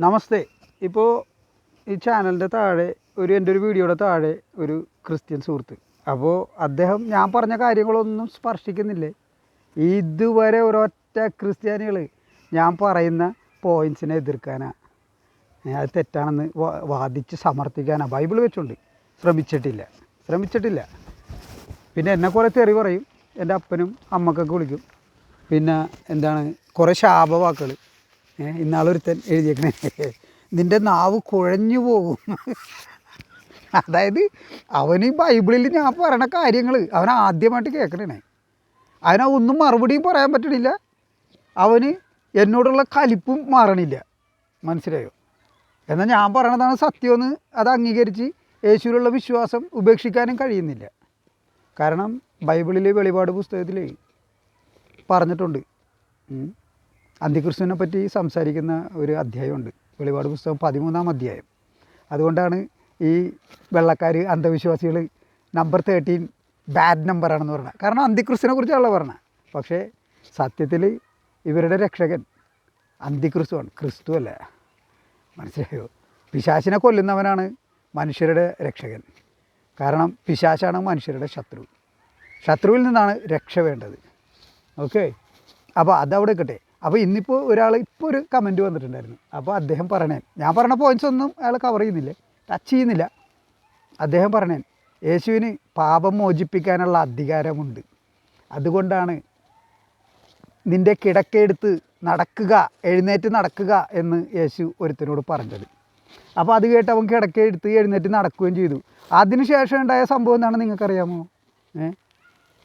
നമസ്തേ. ഇപ്പോൾ ഈ ചാനലിന്റെ താഴെ ഒരു എന്റെ ഒരു വീഡിയോയുടെ താഴെ ഒരു ക്രിസ്ത്യൻ സുഹൃത്ത്. അപ്പോൾ അദ്ദേഹം ഞാൻ പറഞ്ഞ കാര്യങ്ങളൊന്നും സ്പർശിക്കുന്നില്ലേ? ഇതുവരെ ഒരൊറ്റ ക്രിസ്ത്യാനികൾ ഞാൻ പറയുന്ന പോയിൻസിനെ എതിർക്കാനാണ് അത് തെറ്റാണെന്ന് വാദിച്ച് സമർത്ഥിക്കാനാണ് ബൈബിൾ വെച്ചുകൊണ്ട് ശ്രമിച്ചിട്ടില്ല. ശ്രമിച്ചിട്ടില്ല. പിന്നെ എന്നെ കുറേ തെറി പറയും. എന്റെ അപ്പനും അമ്മക്കൊക്കെ വിളിക്കും. പിന്നെ എന്താണ്? കുറേ ശാപവാക്കുകൾ ഇന്നാളൊരുത്തൻ എഴുതിയേക്കണേ. നിന്റെ നാവ് കുഴഞ്ഞു പോകും. അതായത് അവന് ഈ ബൈബിളിൽ ഞാൻ പറയണ കാര്യങ്ങൾ അവൻ ആദ്യമായിട്ട് കേൾക്കണേ അവന് ഒന്നും മറുപടിയും പറയാൻ പറ്റണില്ല. അവന് എന്നോടുള്ള കലിപ്പും മാറണില്ല. മനസ്സിലായോ? എന്നാൽ ഞാൻ പറയണതാണ് സത്യമെന്ന് അത് അംഗീകരിച്ച് യേശുവിലുള്ള വിശ്വാസം ഉപേക്ഷിക്കാനും കഴിയുന്നില്ല. കാരണം ബൈബിളിലെ വെളിപാട് പുസ്തകത്തിൽ പറഞ്ഞിട്ടുണ്ട്. അന്തിക്രിസ്തുവിനെ പറ്റി സംസാരിക്കുന്ന ഒരു അധ്യായമുണ്ട്. വെളിപാട് പുസ്തകം പതിമൂന്നാം അധ്യായം. അതുകൊണ്ടാണ് ഈ വെള്ളക്കാർ അന്ധവിശ്വാസികൾ നമ്പർ തേർട്ടീൻ ബാഡ് നമ്പറാണെന്ന് പറഞ്ഞത്. കാരണം അന്തിക്രിസ്തുവിനെ കുറിച്ചാണല്ലോ പറഞ്ഞത്. പക്ഷേ സത്യത്തിൽ ഇവരുടെ രക്ഷകൻ അന്തിക്രിസ്തുവാണ് ക്രിസ്തു അല്ല? മനസ്സിലായോ? പിശാശിനെ കൊല്ലുന്നവനാണ് മനുഷ്യരുടെ രക്ഷകൻ. കാരണം പിശാശാണ് മനുഷ്യരുടെ ശത്രു. ശത്രുവിൽ നിന്നാണ് രക്ഷ വേണ്ടത്. ഓക്കെ അപ്പോൾ അതവിടെ കിട്ടെ അപ്പോൾ ഇന്നിപ്പോൾ ഒരാൾ ഇപ്പോൾ ഒരു കമന്റ് വന്നിട്ടുണ്ടായിരുന്നു. അപ്പോൾ അദ്ദേഹം പറഞ്ഞേ ഞാൻ പറഞ്ഞ പോയിൻസ് ഒന്നും അയാൾ കവർ ചെയ്യുന്നില്ല ടച്ച് ചെയ്യുന്നില്ല. അദ്ദേഹം പറഞ്ഞേ യേശുവിന് പാപം മോചിപ്പിക്കാനുള്ള അധികാരമുണ്ട്. അതുകൊണ്ടാണ് നിന്റെ കിടക്കെടുത്ത് നടക്കുക എഴുന്നേറ്റ് നടക്കുക എന്ന് യേശു ഒരുത്തനോട് പറഞ്ഞത്. അപ്പോൾ അത് കേട്ട് അവൻ കിടക്കെടുത്ത് എഴുന്നേറ്റ് നടക്കുകയും ചെയ്തു. അതിനുശേഷം ഉണ്ടായ സംഭവം എന്താണെന്ന് നിങ്ങൾക്കറിയാമോ? ഏ?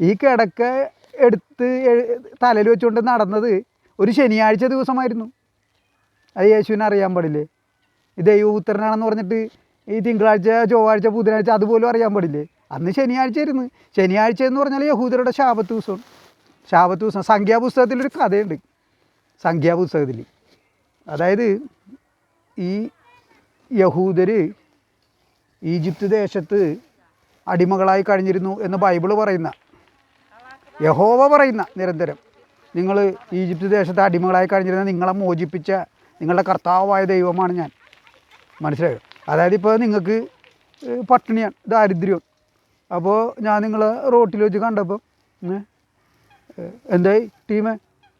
ഈ കിടക്ക എടുത്ത് തലയിൽ വെച്ചുകൊണ്ട് നടന്നത് ഒരു ശനിയാഴ്ച ദിവസമായിരുന്നു. അത് യേശുവിനെ അറിയാൻ പാടില്ലേ? ഈ ദൈവപുത്രനാണെന്ന് പറഞ്ഞിട്ട് ഈ തിങ്കളാഴ്ച ചൊവ്വാഴ്ച ബുധനാഴ്ച അതുപോലും അറിയാൻ പാടില്ലേ? അന്ന് ശനിയാഴ്ച ആയിരുന്നു ശനിയാഴ്ച എന്ന് പറഞ്ഞാൽ യഹൂദരുടെ ശാപത്ത് ദിവസം ശാപത്ത് ദിവസം സംഖ്യാപുസ്തകത്തിലൊരു കഥയുണ്ട്. സംഖ്യാപുസ്തകത്തിൽ. അതായത് ഈ യഹൂദർ ഈജിപ്ത് ദേശത്ത് അടിമകളായി കഴിഞ്ഞിരുന്നു എന്ന് ബൈബിൾ പറയുന്ന യഹോവ പറയുന്ന നിരന്തരം. നിങ്ങൾ ഈജിപ്ത് ദേശത്തെ അടിമകളായി കഴിഞ്ഞിരുന്ന നിങ്ങളെ മോചിപ്പിച്ച നിങ്ങളുടെ കർത്താവായ ദൈവമാണ് ഞാൻ. മനസ്സിലായോ? അതായത് ഇപ്പോൾ നിങ്ങൾക്ക് പട്ടിണിയാണ് ദാരിദ്ര്യം അപ്പോൾ ഞാൻ നിങ്ങളെ റോട്ടിൽ വെച്ച് കണ്ടപ്പോൾ എന്തായി ടീമേ?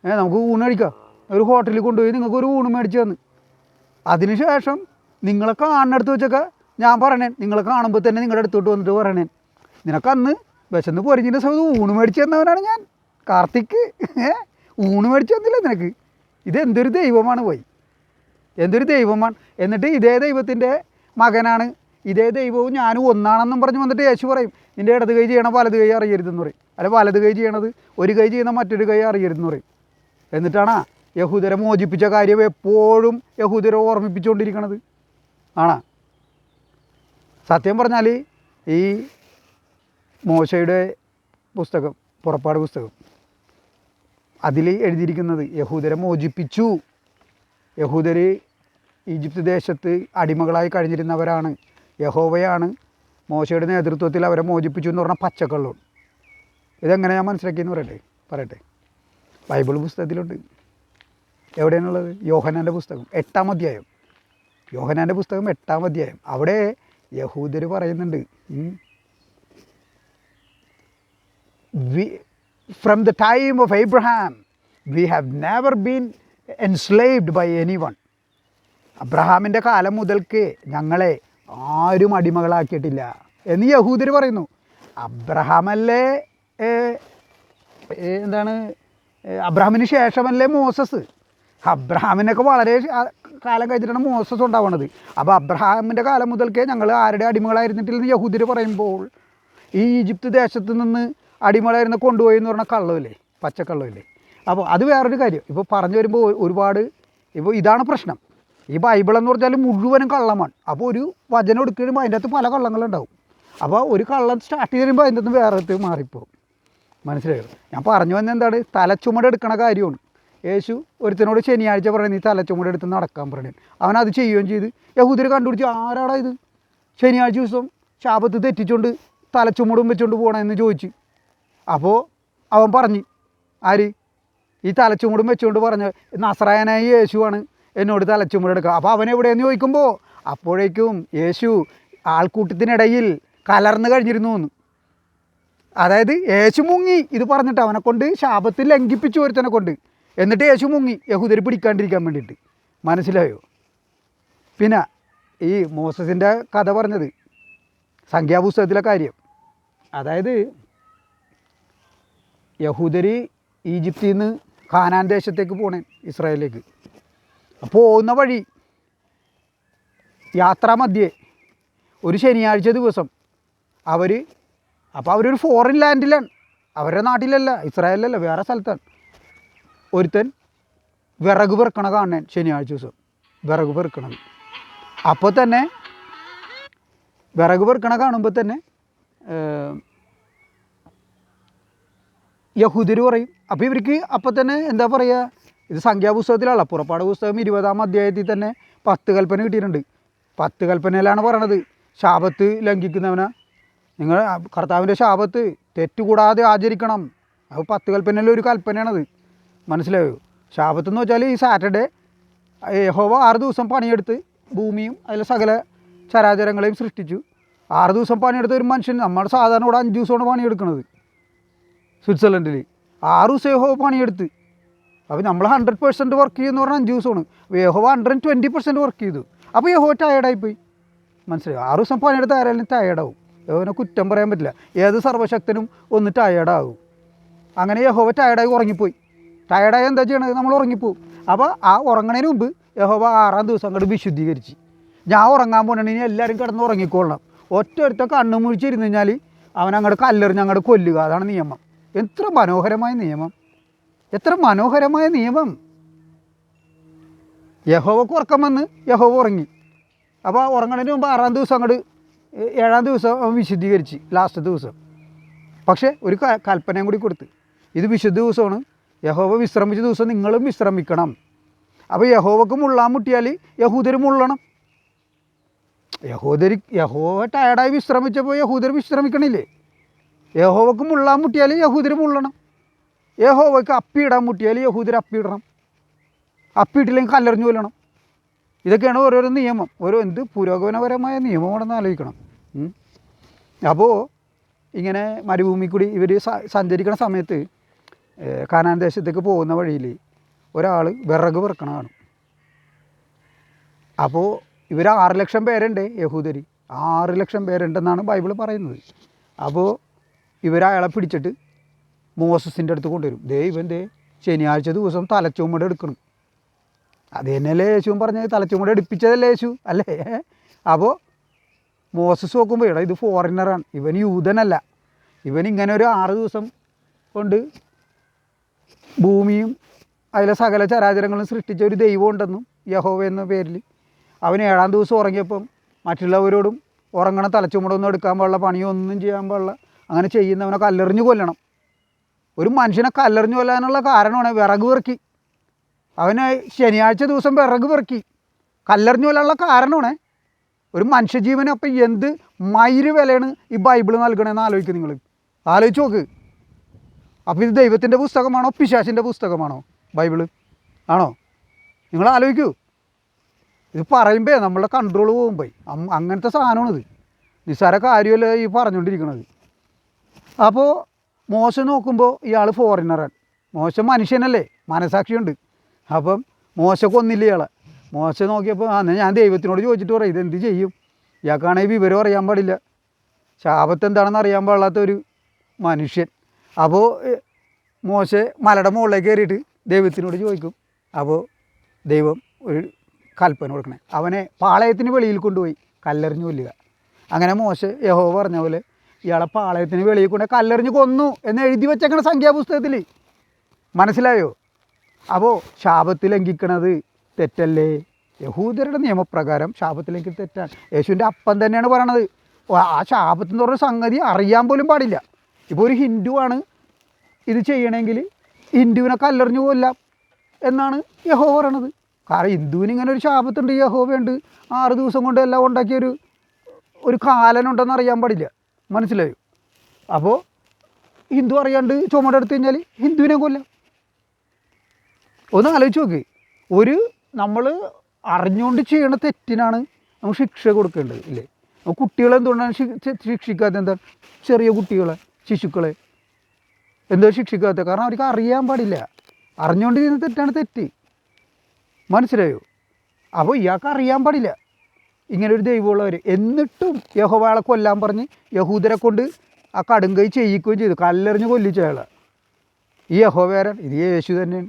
ഏ നമുക്ക് ഊണ് കഴിക്കാം. ഒരു ഹോട്ടലിൽ കൊണ്ടുപോയി നിങ്ങൾക്ക് ഒരു ഊണ് മേടിച്ച് തന്ന്. അതിനുശേഷം നിങ്ങളെ കാണുന്നിടത്ത് വെച്ചൊക്കെ ഞാൻ പറയണേ നിങ്ങളെ കാണുമ്പോൾ തന്നെ നിങ്ങളുടെ അടുത്തോട്ട് വന്നിട്ട് പറയണേ. നിനക്കന്ന് വിശന്ന് പൊരിഞ്ഞിട്ട് സമയത്ത് ഊണ് മേടിച്ച് തന്നവനാണ് ഞാൻ. കാർത്തിക് ഏ? ഊണ് മേടിച്ച് തന്നില്ല നിനക്ക്. ഇത് എന്തൊരു ദൈവമാണ് പോയി. എന്തൊരു ദൈവമാണ്. എന്നിട്ട് ഇതേ ദൈവത്തിന്റെ മകനാണ്. ഇതേ ദൈവവും ഞാനും ഒന്നാണെന്നും പറഞ്ഞ് വന്നിട്ട് യേശു പറയും നിന്റെ ഇടത് കൈ ചെയ്യണം വലത് കൈ അറിയരുതെന്ന് പറയും. അല്ല വലത് കൈ ചെയ്യണത് ഒരു കൈ ചെയ്യുന്ന മറ്റൊരു കൈ അറിയരുതെന്ന് പറയും. എന്നിട്ടാണ് യഹൂദരെ മോചിപ്പിച്ച കാര്യം എപ്പോഴും യഹൂദരെ ഓർമ്മിപ്പിച്ചുകൊണ്ടിരിക്കണത്. ആണാ? സത്യം പറഞ്ഞാൽ ഈ മോശയുടെ പുസ്തകം പുറപ്പാട് പുസ്തകം അതിൽ എഴുതിയിരിക്കുന്നത് യഹൂദരെ മോചിപ്പിച്ചു. യഹൂദർ ഈജിപ്ത് ദേശത്ത് അടിമകളായി കഴിഞ്ഞിരുന്നവരാണ്. യഹോവയാണ് മോശയുടെ നേതൃത്വത്തിൽ അവരെ മോചിപ്പിച്ചു എന്ന് പറഞ്ഞാൽ പച്ചക്കള്ളു ഇതെങ്ങനെ ഞാൻ മനസ്സിലാക്കിയെന്ന് പറയട്ടെ? പറയട്ടെ. ബൈബിൾ പുസ്തകത്തിലുണ്ട്. എവിടെയാണുള്ളത്? യോഹനാന്റെ പുസ്തകം. എട്ടാം അധ്യായം. യോഹനാന്റെ പുസ്തകം എട്ടാം അധ്യായം. അവിടെ യഹൂദർ പറയുന്നുണ്ട്. From the time of Abraham, we have never been enslaved by anyone. അബ്രഹാമിന്റെ കാലം മുതൽക്ക് ഞങ്ങളെ ആരും അടിമകളാക്കിയിട്ടില്ല എന്ന് യഹൂദർ പറയുന്നു. അബ്രഹാമല്ലേ എന്താണ് അബ്രഹാമിന് ശേഷമല്ലേ മോസസ്? അബ്രഹാമിനൊക്കെ വളരെ കാലം കഴിഞ്ഞിട്ടാണ് മോസസ് ഉണ്ടാവുന്നത് അപ്പോൾ അബ്രഹാമിന്റെ കാലം മുതൽക്കേ ഞങ്ങൾ ആരുടെ അടിമകളായിരുന്നിട്ടില്ലെന്ന് യഹൂദർ പറയുമ്പോൾ ഈ ഈജിപ്ത് ദേശത്ത് നിന്ന് അടിമകളായിരുന്ന കൊണ്ടുപോയി എന്ന് പറഞ്ഞാൽ കള്ളമില്ലേ പച്ചക്കള്ളമില്ലേ അപ്പോൾ അത് വേറൊരു കാര്യം. ഇപ്പോൾ പറഞ്ഞു വരുമ്പോൾ ഒരുപാട് ഇപ്പോൾ ഇതാണ് പ്രശ്നം. ഈ ബൈബിൾ എന്ന് പറഞ്ഞാൽ മുഴുവനും കള്ളമാണ്. അപ്പോൾ ഒരു വചനം എടുക്കുമ്പോൾ അതിന്റെ അകത്ത് പല കള്ളങ്ങളുണ്ടാവും. അപ്പോൾ ഒരു കള്ളം സ്റ്റാർട്ട് ചെയ്ത് വരുമ്പോൾ അതിന്റെ അകത്ത് വേറെ മാറിപ്പോകും. മനസ്സിലായോ? ഞാൻ പറഞ്ഞു വന്ന എന്താണ്? തലച്ചുമട് എടുക്കണ കാര്യമാണ്. യേശു ഒരുത്തനോട് ശനിയാഴ്ച പറഞ്ഞു നീ തലച്ചുമട് എടുത്ത് നടക്കാൻ പറഞ്ഞു അവൻ അത് ചെയ്യുകയും ചെയ്ത്. യഹൂദർ കണ്ടുപിടിച്ച് ആരാടാ ഇത്? ശനിയാഴ്ച ദിവസം ശാപത്ത് തെറ്റിച്ചുകൊണ്ട് തലച്ചുമടും വെച്ചുകൊണ്ട് പോകണമെന്ന് ചോദിച്ചു അപ്പോൾ അവൻ പറഞ്ഞു ആര്? ഈ തലച്ചുമൂടും വെച്ചുകൊണ്ട് പറഞ്ഞു നസ്രായനായ യേശുവാണ് എന്നോട് തലച്ചുമൂട് എടുക്കുക. അപ്പോൾ അവൻ എവിടെയെന്ന് ചോദിക്കുമ്പോൾ അപ്പോഴേക്കും യേശു ആൾക്കൂട്ടത്തിനിടയിൽ കലർന്നു കഴിഞ്ഞിരുന്നു എന്ന്. അതായത് യേശു മുങ്ങി ഇത് പറഞ്ഞിട്ട് അവനെ കൊണ്ട് ശാപത്തിൽ ലംഘിപ്പിച്ചു ഒരുത്തനെ കൊണ്ട്. എന്നിട്ട് യേശു മുങ്ങി യഹൂദർ പിടിക്കാണ്ടിരിക്കാൻ വേണ്ടിയിട്ട്. മനസ്സിലായോ? പിന്നെ ഈ മോസസിന്റെ കഥ പറഞ്ഞത് സംഖ്യാപുസ്തകത്തിലെ കാര്യം. അതായത് യഹൂദര് ഈജിപ്തിൽ നിന്ന് ഖാനാൻ ദേശത്തേക്ക് പോണേ ഇസ്രായേലിലേക്ക്. അപ്പോൾ പോകുന്ന വഴി യാത്രാമധ്യേ ഒരു ശനിയാഴ്ച ദിവസം അവർ അപ്പോൾ അവരൊരു ഫോറിൻ ലാൻഡിലാണ് അവരുടെ നാട്ടിലല്ല ഇസ്രായേലിലല്ല വേറെ സ്ഥലത്താണ്. ഒരുത്തൻ വിറക് പെറുക്കണ കാണാൻ ശനിയാഴ്ച ദിവസം. വിറക് പെറുക്കണത്. അപ്പോൾ തന്നെ വിറക് പെറുക്കണ കാണുമ്പോൾ തന്നെ യഹൂദർ പറയും. അപ്പോൾ ഇവർക്ക് അപ്പം തന്നെ എന്താ പറയുക ഇത് സംഖ്യാപുസ്തകത്തിലുള്ള പുറപ്പാട് പുസ്തകം ഇരുപതാം അധ്യായത്തിൽ തന്നെ പത്ത് കൽപ്പന കിട്ടിയിട്ടുണ്ട്. പത്ത് കൽപ്പനയിലാണ് പറയണത്. ശാപത്ത് ലംഘിക്കുന്നവനെ. നിങ്ങൾ കർത്താവിന്റെ ശാപത്ത് തെറ്റുകൂടാതെ ആചരിക്കണം. അപ്പോൾ പത്ത് കൽപ്പനയിലെ ഒരു കൽപ്പനയാണത്. മനസ്സിലായോ? ശാപത്ത് എന്ന് വെച്ചാൽ ഈ സാറ്റർഡേ യഹോവ ആറ് ദിവസം പണിയെടുത്ത് ഭൂമിയും അതിലെ സകല ചരാചരങ്ങളെയും സൃഷ്ടിച്ചു. ആറ് ദിവസം പണിയെടുത്ത ഒരു മനുഷ്യൻ നമ്മൾ സാധാരണ ഇവിടെ അഞ്ച് ദിവസമാണ് പണിയെടുക്കുന്നത്. സ്വിറ്റ്സർലൻഡിൽ ആറ് സേഹോ പണിയെടുത്ത്. അപ്പോൾ നമ്മൾ ഹൺഡ്രഡ് പെർസെന്റ് വർക്ക് ചെയ്യുന്ന പറഞ്ഞാൽ അഞ്ച് ദിവസമാണ്. യഹോവ ഹൺഡ്രഡ് ട്വന്റി പെർസെന്റ് വർക്ക് ചെയ്തു. അപ്പോൾ യഹോ ടയർഡായിപ്പോയി മനസ്സിലായി? ആറ് ദിവസം പണിയെടുത്ത് ആരായാലും ടയർഡാവും യഹോവിനെ കുറ്റം പറയാൻ പറ്റില്ല. ഏത് സർവശക്തനും ഒന്ന് ടയർഡാകും അങ്ങനെ യഹോവ ടയർഡായി ഉറങ്ങിപ്പോയി. ടയർഡായി എന്താ ചെയ്യണത്? നമ്മൾ ഉറങ്ങിപ്പോവും. അപ്പോൾ ആ ഉറങ്ങണതിന് മുമ്പ് യഹോവ ആറാം ദിവസം അങ്ങോട്ട് വിശുദ്ധീകരിച്ച്. ഞാൻ ഉറങ്ങാൻ പോകണമെങ്കിൽ എല്ലാവരും കിടന്ന് ഉറങ്ങിക്കൊള്ളണം ഒറ്റ ഒരുത്ത കണ്ണു മുഴിച്ചിരുന്ന് കഴിഞ്ഞാൽ അവൻ അങ്ങോട്ട് കല്ലെറിഞ്ഞ് അങ്ങോട്ട് കൊല്ലുക. അതാണ് നിയമം. എത്ര മനോഹരമായ നിയമം? എത്ര മനോഹരമായ നിയമം? യഹോവക്ക് ഉറക്കം വന്ന് യഹോവ ഉറങ്ങി. അപ്പോൾ ഉറങ്ങണതിന് മുമ്പ് ആറാം ദിവസം അങ്ങോട്ട് ഏഴാം ദിവസം അവൻ വിശുദ്ധീകരിച്ച് ലാസ്റ്റ് ദിവസം. പക്ഷേ ഒരു കൽപ്പനയും കൂടി കൊടുത്ത്. ഇത് വിശുദ്ധ ദിവസമാണ്. യഹോവ വിശ്രമിച്ച ദിവസം നിങ്ങളും വിശ്രമിക്കണം. അപ്പോൾ യഹോവക്ക് മുള്ളാൻ മുട്ടിയാൽ യഹൂദർ മുള്ളണം. യഹൂദർ യഹോവ ടയർഡായി വിശ്രമിച്ചപ്പോൾ യഹൂദർ വിശ്രമിക്കണില്ലേ? യഹോവക്ക് മുള്ളാൻ മുട്ടിയാൽ യഹൂദർ മുള്ളണം. യഹോവയ്ക്ക് അപ്പിയിടാൻ മുട്ടിയാൽ യഹൂദർ അപ്പിയിടണം അപ്പിയിട്ടില്ലെങ്കിൽ കല്ലെറിഞ്ഞു കൊല്ലണം. ഇതൊക്കെയാണ് ഓരോരോ നിയമം. ഓരോ എന്ത് പുരോഗമനപരമായ നിയമമാണെന്ന് ആലോചിക്കണം. അപ്പോൾ ഇങ്ങനെ മരുഭൂമി കൂടി ഇവർ സഞ്ചരിക്കുന്ന സമയത്ത് കാനാൻ ദേശത്തേക്ക് പോകുന്ന വഴിയിൽ ഒരാൾ വിറക് പെറുക്കണ കാണും. അപ്പോൾ ഇവർ ആറ് ലക്ഷം പേരുണ്ട് യഹൂദരി. ആറ് ലക്ഷം പേരുണ്ടെന്നാണ് ബൈബിൾ പറയുന്നത്. അപ്പോൾ ഇവർ അയാളെ പിടിച്ചിട്ട് മോസസിന്റെ അടുത്ത് കൊണ്ടുവരും. ദേ ഇവൻ ദേ ശനിയാഴ്ച ദിവസം തലച്ചുമട എടുക്കണം. അത് തന്നെയല്ലേ യേശുവും പറഞ്ഞത്? തലച്ചുമട എടുപ്പിച്ചതല്ലേ യേശു? അല്ലേ? അപ്പോൾ മോസസ് നോക്കുമ്പോൾ ഇവിടെ ഇത് ഫോറിനറാണ് ഇവൻ യൂതനല്ല. ഇവൻ ഇങ്ങനെ ഒരു ആറ് ദിവസം കൊണ്ട് ഭൂമിയും അതിലെ സകല ചരാചരങ്ങളും സൃഷ്ടിച്ച ഒരു ദൈവം ഉണ്ടെന്നും യഹോവ എന്ന പേരിൽ. അവൻ ഏഴാം ദിവസം ഉറങ്ങിയപ്പം മറ്റുള്ളവരോടും ഉറങ്ങണ തലച്ചുമടൊന്നും എടുക്കാൻ പാടില്ല പണിയൊന്നും ചെയ്യാൻ പാടില്ല. അങ്ങനെ ചെയ്യുന്നവനെ കല്ലെറിഞ്ഞ് കൊല്ലണം. ഒരു മനുഷ്യനെ കല്ലെറിഞ്ഞ് കൊല്ലാനുള്ള കാരണമാണ് വിറക് പെറുക്കി. അവന് ശനിയാഴ്ച ദിവസം വിറക് പെറുക്കി. കല്ലെറിഞ്ഞ് കൊല്ലാനുള്ള കാരണമാണ് ഒരു മനുഷ്യജീവന് അപ്പം എന്ത് മൈര് വിലയാണ് ഈ ബൈബിൾ നൽകണമെന്ന് ആലോചിക്കും നിങ്ങൾ. ആലോചിച്ച് നോക്ക്. അപ്പോൾ ഇത് ദൈവത്തിന്റെ പുസ്തകമാണോ പിശാശിന്റെ പുസ്തകമാണോ ബൈബിൾ? ആണോ? നിങ്ങൾ ആലോചിക്കൂ. ഇത് പറയുമ്പോൾ നമ്മളുടെ കൺട്രോൾ പോകുമ്പോൾ അങ്ങനത്തെ സാധനമാണിത്. നിസ്സാര കാര്യമല്ല ഈ പറഞ്ഞുകൊണ്ടിരിക്കുന്നത് അപ്പോൾ മോശം നോക്കുമ്പോൾ ഇയാൾ ഫോറിനറാണ് മോശം മനുഷ്യനല്ലേ? മനസാക്ഷിയുണ്ട്. അപ്പം മോശക്കൊന്നില്ല ഇയാളെ. മോശം നോക്കിയപ്പോൾ ആ എന്നാ ഞാൻ ദൈവത്തിനോട് ചോദിച്ചിട്ട് പറയും. ഇതെന്ത് ചെയ്യും? ഇയാൾക്കാണെങ്കിൽ വിവരം അറിയാൻ പാടില്ല. ശാപത്ത് എന്താണെന്ന് അറിയാൻ പാടില്ലാത്ത ഒരു മനുഷ്യൻ അപ്പോൾ മോശ മലയുടെ മുകളിലേക്ക് കയറിയിട്ട് ദൈവത്തിനോട് ചോദിക്കും. അപ്പോൾ ദൈവം ഒരു കൽപ്പന കൊടുക്കണേ. അവനെ പാളയത്തിന് വെളിയിൽ കൊണ്ടുപോയി കല്ലെറിഞ്ഞു കൊല്ലുക. അങ്ങനെ മോശ യഹോ പറഞ്ഞ പോലെ ഇയാളെ പാളയത്തിന് വെളിയിൽ കൊണ്ട് കല്ലെറിഞ്ഞ് കൊന്നു എന്ന് എഴുതി വെച്ചേക്കണ സംഖ്യാപുസ്തകത്തിൽ മനസ്സിലായോ? അപ്പോൾ ശാപത്തിൽ ലംഘിക്കണത് തെറ്റല്ലേ? യഹൂദരുടെ നിയമപ്രകാരം ശാപത്തിലേക്ക് തെറ്റാണ്. യേശുവിന്റെ അപ്പം തന്നെയാണ് പറയണത്. ആ ശാപത്തിൽ നിന്ന് പറഞ്ഞ സംഗതി അറിയാൻ പോലും പാടില്ല. ഇപ്പോൾ ഒരു ഹിന്ദുവാണ് ഇത് ചെയ്യണമെങ്കിൽ ഹിന്ദുവിനെ കല്ലെറിഞ്ഞു കൊല്ലാം എന്നാണ് യഹോ പറയണത്. കാരണം ഹിന്ദുവിന് ഇങ്ങനെ ഒരു ശാപത്തുണ്ട് യഹോവയുണ്ട്. ആറ് ദിവസം കൊണ്ട് എല്ലാം ഉണ്ടാക്കിയൊരു ഒരു കാലനുണ്ടെന്ന് അറിയാൻ പാടില്ല. മനസ്സിലായോ. അപ്പോൾ ഹിന്ദു അറിയാണ്ട് ചുമടെടുത്ത് കഴിഞ്ഞാൽ ഹിന്ദുവിനെ കൊല്ലാം. ഒന്ന് ആലോചിച്ച് നോക്ക്. ഒരു നമ്മൾ അറിഞ്ഞുകൊണ്ട് ചെയ്യണ തെറ്റിനാണ് നമുക്ക് ശിക്ഷ കൊടുക്കേണ്ടത് ഇല്ലേ? കുട്ടികളെ എന്തുകൊണ്ടാണ് ശി- ശി- എന്താ? ചെറിയ കുട്ടികളെ ശിശുക്കളെ. എന്തോ ശിക്ഷിക്കാത്ത കാരണം അവർക്ക് അറിയാൻ പാടില്ല. അറിഞ്ഞുകൊണ്ട് ചെയ്യുന്ന തെറ്റാണ് തെറ്റ്. മനസ്സിലായോ? അപ്പോൾ ഇയാൾക്ക് അറിയാൻ പാടില്ല. ഇങ്ങനെ ഒരു ദൈവമുള്ളവർ എന്നിട്ടും യഹോവയാളെ കൊല്ലാൻ പറഞ്ഞ് യഹൂദരെ കൊണ്ട് ആ കടുങ്കൈ ചെയ്യിക്കുകയും ചെയ്തു. കല്ലെറിഞ്ഞ് കൊല്ലിച്ചയാളെ ഈ യഹോവേരൻ ഇത് യേശു തന്നെയാണ്.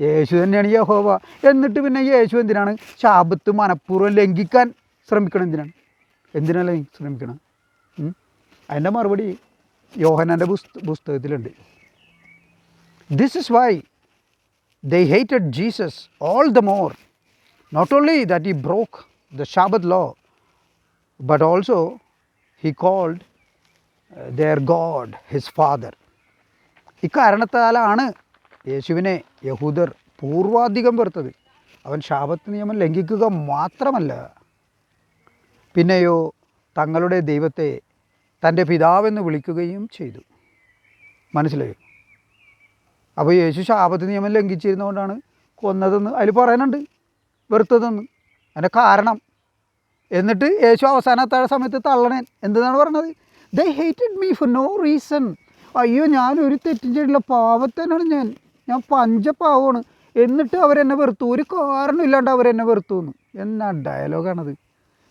യേശു തന്നെയാണ് യഹോവ. എന്നിട്ട് പിന്നെ യേശു എന്തിനാണ്? ശാപത്ത് മനഃപൂർവം ലംഘിക്കാൻ ശ്രമിക്കണം എന്തിനാണ്? എന്തിനാണ് ശ്രമിക്കണം? അതിന്റെ മറുപടി യോഹനാന്റെ പുസ്ത പുസ്തകത്തിലുണ്ട്. This is why they hated Jesus all the more not only that he broke the Shabbat law, but also he called uh, their God his father. ഇക്കാരണത്താലാണ് യേശുവിനെ യഹൂദർ പൂർവാധികം വെറുത്തത്. അവൻ ശാപത്ത് നിയമം ലംഘിക്കുക മാത്രമല്ല പിന്നെയോ തങ്ങളുടെ ദൈവത്തെ തന്റെ പിതാവെന്ന് വിളിക്കുകയും ചെയ്തു. മനസ്സിലായോ? അപ്പോൾ യേശു ശാപത്ത് നിയമം ലംഘിച്ചിരുന്നതുകൊണ്ടാണ് കൊന്നതെന്ന് അതിൽ പറയാനുണ്ട് വെറുത്തതെന്ന്. അതിന്റെ കാരണം. എന്നിട്ട് യേശു അവസാനത്തെ സമയത്ത് തള്ളണേൻ എന്താണ് പറഞ്ഞത്? They hated me for no reason അയ്യോ ഞാൻ ഒരു തെറ്റും ചെയ്തിട്ടില്ല. പാവത്തനാണ് ഞാൻ. ഞാൻ പഞ്ചപാവമാണ് എന്നിട്ട് അവരെന്നെ വെറുത്തു. ഒരു കാരണമില്ലാണ്ട് അവരെന്നെ വെറുത്തു എന്ന്. എന്നാ ഡയലോഗാണത്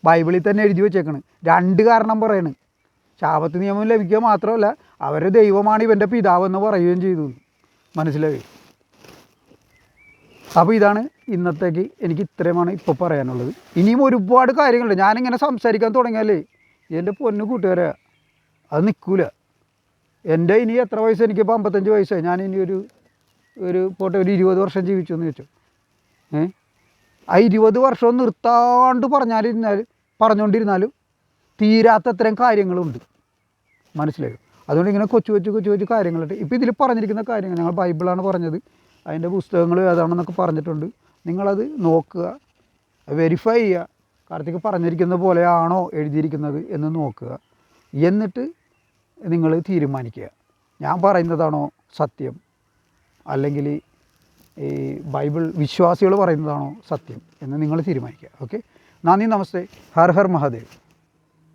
ബൈബിളിൽ തന്നെ എഴുതി വെച്ചേക്കണ്. രണ്ട് കാരണം പറയണ്. ശാപത്ത് നിയമം ലഭിക്കുക മാത്രമല്ല അവരെ ദൈവമാണ് ഇവന്റെ പിതാവെന്ന് പറയുകയും ചെയ്തു. മനസ്സിലായി? അപ്പോൾ ഇതാണ് ഇന്നത്തേക്ക് എനിക്ക് ഇത്രയുമാണ് ഇപ്പോൾ പറയാനുള്ളത്. ഇനിയും ഒരുപാട് കാര്യങ്ങളുണ്ട്. ഞാനിങ്ങനെ സംസാരിക്കാൻ തുടങ്ങിയാലേ എന്റെ പൊന്നു കൂട്ടുകാരാ അത് നിൽക്കൂല എന്റെ ഇനി എത്ര വയസ്സ്? എനിക്കിപ്പോൾ അമ്പത്തഞ്ച് വയസ്സായി. ഞാൻ ഇനി ഒരു ഒരു പോട്ടെ ഒരു ഇരുപത് വർഷം ജീവിച്ചു എന്ന് വെച്ചു ഏ? ആ ഇരുപത് വർഷം നിർത്താണ്ട് പറഞ്ഞാലിരുന്നാൽ പറഞ്ഞുകൊണ്ടിരുന്നാലും തീരാത്ത അത്രയും കാര്യങ്ങളുണ്ട്. മനസ്സിലായോ? അതുകൊണ്ട് ഇങ്ങനെ കൊച്ചു കൊച്ചു കൊച്ചു കൊച്ചു കാര്യങ്ങളുണ്ട്. ഇപ്പോൾ ഇതിൽ പറഞ്ഞിരിക്കുന്ന കാര്യങ്ങൾ ഞങ്ങൾ ബൈബിളാണ് പറഞ്ഞത്. അതിന്റെ പുസ്തകങ്ങൾ ഏതാണെന്നൊക്കെ പറഞ്ഞിട്ടുണ്ട്. നിങ്ങളത് നോക്കുക. വെരിഫൈ ചെയ്യുക. കാർത്തിക് പറഞ്ഞിരിക്കുന്ന പോലെയാണോ എഴുതിയിരിക്കുന്നത് എന്ന് നോക്കുക. എന്നിട്ട് നിങ്ങൾ തീരുമാനിക്കുക. ഞാൻ പറയുന്നതാണോ സത്യം? അല്ലെങ്കിൽ ഈ ബൈബിൾ വിശ്വാസികൾ പറയുന്നതാണോ സത്യം എന്ന് നിങ്ങൾ തീരുമാനിക്കുക. ഓക്കെ? നന്ദി നമസ്തേ. ഹർ ഹർ മഹാദേവ്.